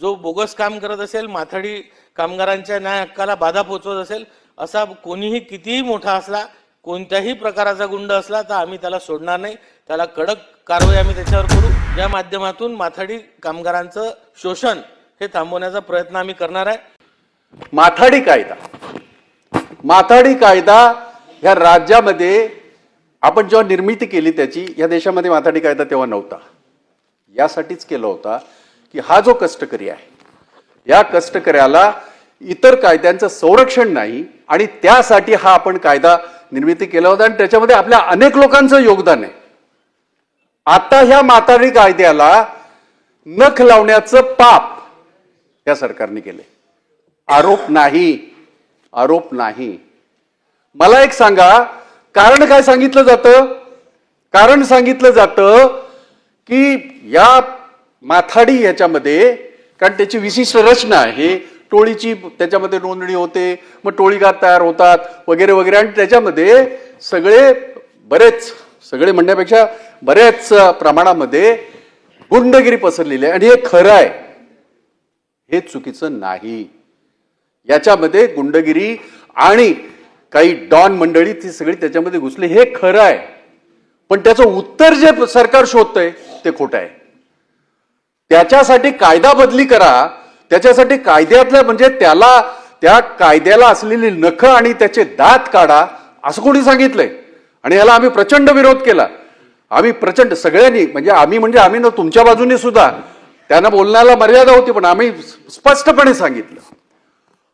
जो बोगस काम करत असेल माथाडी कामगारांच्या न्याय हक्काला बाधा पोचवत असेल असा कोणीही कितीही मोठा असला कोणत्याही प्रकाराचा गुंड असला तर आम्ही त्याला सोडणार नाही. त्याला कडक कारवाई आम्ही त्याच्यावर करू. या माध्यमातून माथाडी कामगारांचं शोषण हे थांबवण्याचा प्रयत्न आम्ही करणार आहे. माथाडी कायदा. माथाडी कायदा ह्या राज्यामध्ये आपण जेव्हा निर्मिती केली त्याची या देशामध्ये माथाडी कायदा तेव्हा नव्हता. यासाठीच केला होता. की हा जो कष्टकरी आहे या कष्टकऱ्याला इतर कायद्यांचं संरक्षण नाही आणि त्यासाठी हा आपण कायदा निर्मिती केला होता आणि त्याच्यामध्ये आपल्या अनेक लोकांचं योगदान आहे. आता ह्या म्हातारी कायद्याला नख लावण्याचं पाप या सरकारने केले. आरोप नाही आरोप नाही. मला एक सांगा कारण काय सांगितलं जातं? कारण सांगितलं जातं की या माथाडी ह्याच्यामध्ये कारण त्याची विशिष्ट रचना आहे. टोळीची त्याच्यामध्ये नोंदणी होते मग टोळीगार तयार होतात वगैरे वगैरे. आणि त्याच्यामध्ये सगळे बरेच सगळे म्हणण्यापेक्षा बऱ्याच प्रमाणामध्ये गुंडगिरी पसरलेली आहे. आणि हे खरं आहे. हे चुकीचं नाही. याच्यामध्ये गुंडगिरी आणि काही डॉन मंडळी ती सगळी त्याच्यामध्ये घुसली. हे खरं आहे. पण त्याचं उत्तर जे सरकार शोधतंय ते खोटं आहे. त्याच्यासाठी कायदा बदली करा. त्याच्यासाठी कायद्यातलं म्हणजे त्याला त्या कायद्याला असलेली नख आणि त्याचे दात काढा असं कोणी सांगितलंय. आणि याला आम्ही प्रचंड विरोध केला. आम्ही प्रचंड सगळ्यांनी म्हणजे आम्ही म्हणजे आम्ही ना तुमच्या बाजूने सुद्धा त्यांना बोलण्याला मर्यादा होती पण आम्ही स्पष्टपणे सांगितलं.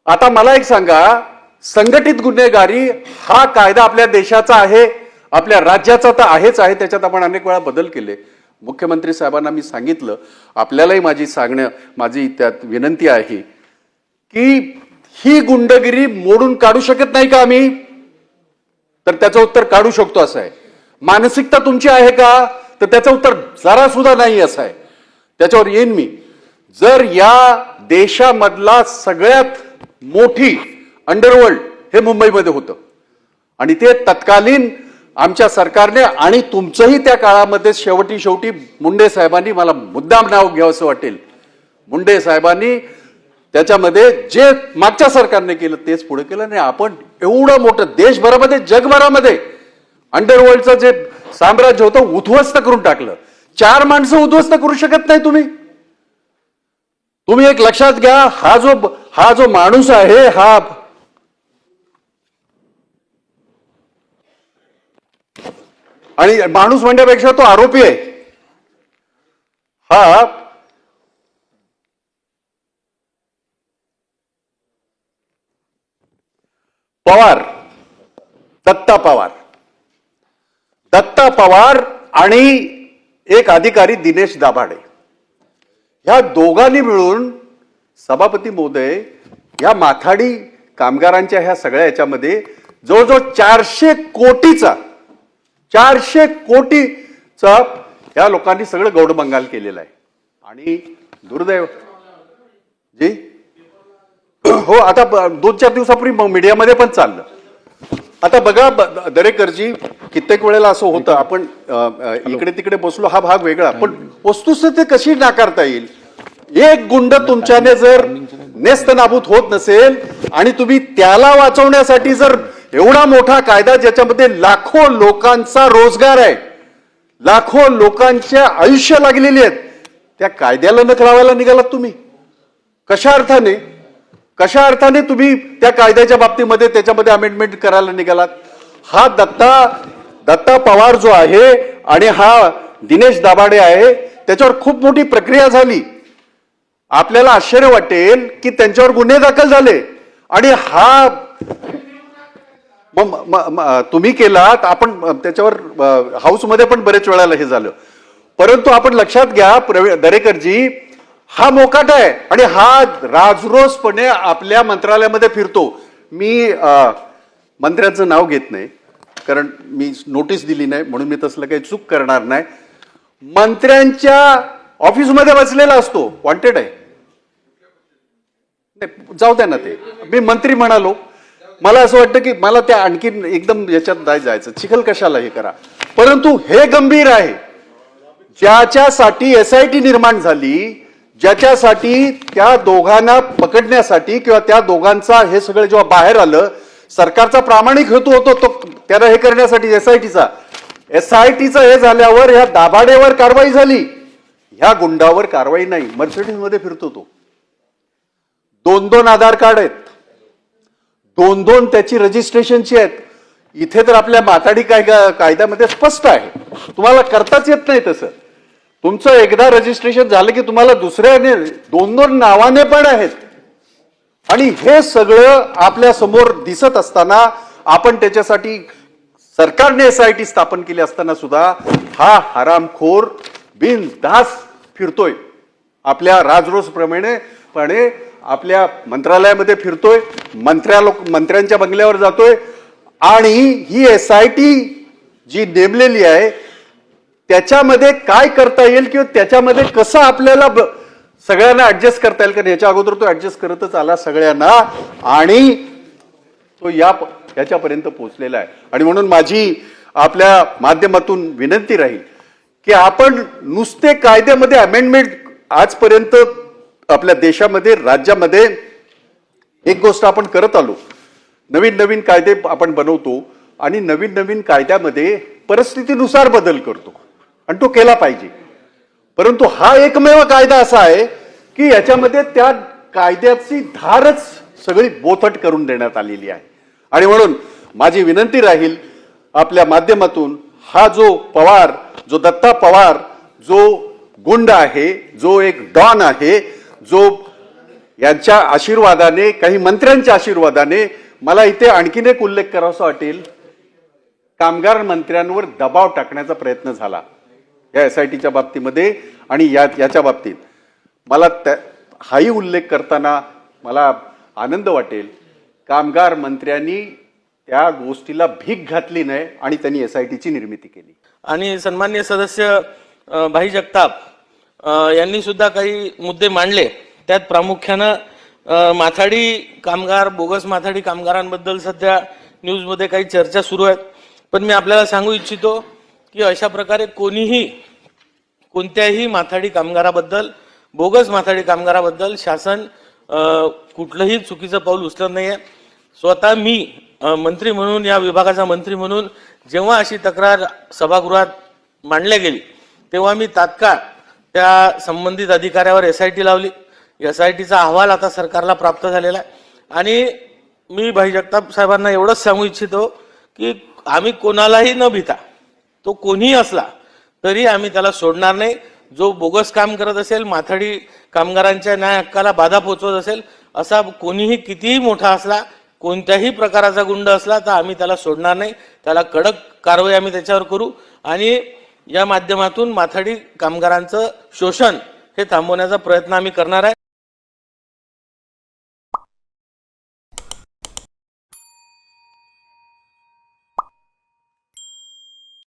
आता मला एक सांगा संघटित गुन्हेगारी हा कायदा आपल्या देशाचा आहे आपल्या राज्याचा तर आहेच आहे त्याच्यात आपण अनेक वेळा बदल केले. मुख्यमंत्री साहेबांना मी सांगितलं आपल्यालाही माझी सांगणं माझी त्यात विनंती आहे की ही गुंडगिरी मोडून काढू शकत नाही का आम्ही? तर त्याचं उत्तर काढू शकतो असं आहे. मानसिकता तुमची आहे का? तर त्याचं उत्तर जरा सुद्धा नाही असं आहे. त्याच्यावर येईन मी. जर या देशामधला सगळ्यात मोठी अंडरवर्ल्ड हे मुंबईमध्ये होतं आणि ते तत्कालीन आमच्या सरकारने आणि तुमचंही त्या काळामध्ये शेवटी शेवटी मुंडे साहेबांनी मला मुद्दाम नाव घ्यावंसं वाटेल. मुंडे साहेबांनी त्याच्यामध्ये जे मागच्या सरकारने केलं तेच पुढे केलं नाही आपण एवढं मोठं देशभरामध्ये जगभरामध्ये अंडरवर्ल्डचं जे साम्राज्य होतं उद्ध्वस्त करून टाकलं. चार माणसं उद्ध्वस्त करू शकत नाही तुम्ही. तुम्ही एक लक्षात घ्या हा जो हा जो माणूस आहे हा आणि माणूस म्हणण्यापेक्षा तो आरोपी आहे. हा पवार दत्ता पवार. दत्ता पवार आणि एक अधिकारी दिनेश दाभाडे. ह्या दोघांनी मिळून सभापती मोदय ह्या माथाडी कामगारांच्या ह्या सगळ्या याच्यामध्ये जवळजवळ चारशे कोटीचा चारशे कोटीचा ह्या लोकांनी सगळं गौडबंगाल केलेलं आहे. आणि दुर्दैव जी? हो आता दोन चार दिवसापूर्वी मीडियामध्ये पण चाललं. आता बघा दरेकरजी कित्येक वेळेला असं होतं आपण इकडे तिकडे बसलो हा भाग वेगळा. पण वस्तुस्थिती कशी नाकारता येईल? एक गुंड तुमच्याने जर नेस्त नाबूत होत नसेल आणि तुम्ही त्याला वाचवण्यासाठी जर एवढा मोठा कायदा ज्याच्यामध्ये लाखो लोकांचा रोजगार आहे लाखो लोकांच्या आयुष्य लागलेली आहेत त्या कायद्याला न करावायला निघालात तुम्ही. कशा अर्थाने? कशा अर्थाने तुम्ही त्या कायद्याच्या बाबतीमध्ये त्याच्यामध्ये अमेंडमेंट करायला निघालात? हा दत्ता दत्ता पवार जो आहे आणि हा दिनेश दाभाडे आहे त्याच्यावर खूप मोठी प्रक्रिया झाली. आपल्याला आश्चर्य वाटेल की त्यांच्यावर गुन्हे दाखल झाले. आणि हा मग तुम्ही केलात आपण त्याच्यावर हाऊसमध्ये पण बरेच वेळाला हे झालं. परंतु आपण लक्षात घ्या प्रवी- दरेकरजी हा मोकाट आहे आणि हा राजरोसपणे आपल्या मंत्रालयामध्ये फिरतो. मी मंत्र्याचं नाव घेत नाही कारण मी नोटीस दिली नाही म्हणून मी तसलं काही चूक करणार नाही. मंत्र्यांच्या ऑफिसमध्ये बसलेला असतो वॉन्टेड आहे. नाही, जाऊ द्या ना ते. मी मंत्री म्हणालो मला असं वाटतं की मला त्या आणखीन एकदम याच्यात नाही जायचं. चिखल कशाला हे करा? परंतु हे गंभीर आहे. ज्याच्यासाठी एस आय टी निर्माण झाली ज्याच्यासाठी त्या दोघांना पकडण्यासाठी किंवा त्या दोघांचा हे सगळं जेव्हा बाहेर आलं सरकारचा प्रामाणिक हेतू होतो तो त्याला हे करण्यासाठी एस आय टीचा एस आय टीचं हे झाल्यावर ह्या दाभाडेवर कारवाई झाली. ह्या गुंडावर कारवाई नाही. मर्सिडीजमध्ये फिरतो तो. दोन दोन आधार कार्ड आहेत. दोन दोन त्याची रजिस्ट्रेशनची आहेत. इथे तर आपल्या माताडी कायदा कायद्यामध्ये स्पष्ट आहे. तुम्हाला करताच येत नाही तसं. तुमचं एकदा रजिस्ट्रेशन झालं की तुम्हाला दुसऱ्याने दोन दोन नावाने पण आहेत. आणि हे सगळं आपल्यासमोर दिसत असताना आपण त्याच्यासाठी सरकारने एस आय टी स्थापन केली असताना सुद्धा हा हरामखोर बिनधास फिरतोय. आपल्या राजरोसप्रमाणे पणे आपल्या मंत्रालयामध्ये फिरतोय मंत्र्या लोक मंत्र्यांच्या बंगल्यावर जातोय आणि ही एस आय टी जी नेमलेली आहे त्याच्यामध्ये काय करता येईल किंवा त्याच्यामध्ये कसं आपल्याला ब- सगळ्यांना ऍडजस्ट करता येईल? कारण याच्या अगोदर तो ऍडजस्ट करतच आला सगळ्यांना आणि तो या याच्यापर्यंत पोहोचलेला आहे. आणि म्हणून माझी आपल्या माध्यमातून विनंती राहील की आपण नुसते कायद्यामध्ये अमेंडमेंट आजपर्यंत आपल्या देशामध्ये राज्यामध्ये एक गोष्ट आपण करत आलो. नवीन नवीन कायदे आपण बनवतो आणि नवीन नवीन कायद्यामध्ये परिस्थितीनुसार बदल करतो. आणि तो केला पाहिजे. परंतु हा एकमेव कायदा असा आहे की याच्यामध्ये त्या कायद्याची धारच सगळी बोथट करून देण्यात आलेली आहे. आणि म्हणून माझी विनंती राहील आपल्या माध्यमातून हा जो पवार जो दत्ता पवार जो गुंड आहे जो एक डॉन आहे जो यांच्या आशीर्वादाने काही मंत्र्यांच्या आशीर्वादाने मला इथे आणखीन एक उल्लेख करावासा वाटेल. कामगार मंत्र्यांवर दबाव टाकण्याचा प्रयत्न झाला या एस आय टीच्या बाबतीमध्ये आणि या याच्या बाबतीत. मला त्या हाही उल्लेख करताना मला आनंद वाटेल. कामगार मंत्र्यांनी त्या गोष्टीला भीक घातली नाही आणि त्यांनी एस आय टीची निर्मिती केली. आणि सन्मान्य सदस्य भाई जगताप यांनी सुद्धा काही मुद्दे मांडले. त्यात प्रामुख्यानं माथाडी कामगार बोगस माथाडी कामगारांबद्दल सध्या न्यूजमध्ये काही चर्चा सुरू आहेत. पण मी आपल्याला सांगू इच्छितो की अशा प्रकारे कोणीही कोणत्याही माथाडी कामगाराबद्दल बोगस माथाडी कामगाराबद्दल शासन कुठलंही चुकीचं पाऊल उचलत नाही आहे स्वतः मी मंत्री म्हणून या विभागाचा मंत्री म्हणून जेव्हा अशी तक्रार सभागृहात मांडल्या गेली तेव्हा मी तात्काळ त्या संबंधित अधिकाऱ्यावर एस आय टी लावली. एस आय टीचा अहवाल आता सरकारला प्राप्त झालेला आहे. आणि मी भाई जगताप साहेबांना एवढंच सांगू इच्छितो की आम्ही कोणालाही न भिता तो कोणीही असला तरी आम्ही त्याला सोडणार नाही. जो बोगस काम करत असेल माथाडी कामगारांच्या न्याय हक्काला बाधा पोचवत असेल असा कोणीही कितीही मोठा असला कोणत्याही प्रकाराचा गुंड असला तर आम्ही त्याला सोडणार नाही. त्याला कडक कारवाई आम्ही त्याच्यावर करू. आणि या माध्यमातून माथाडी कामगारांचं शोषण हे थांबवण्याचा प्रयत्न आम्ही करणार आहे.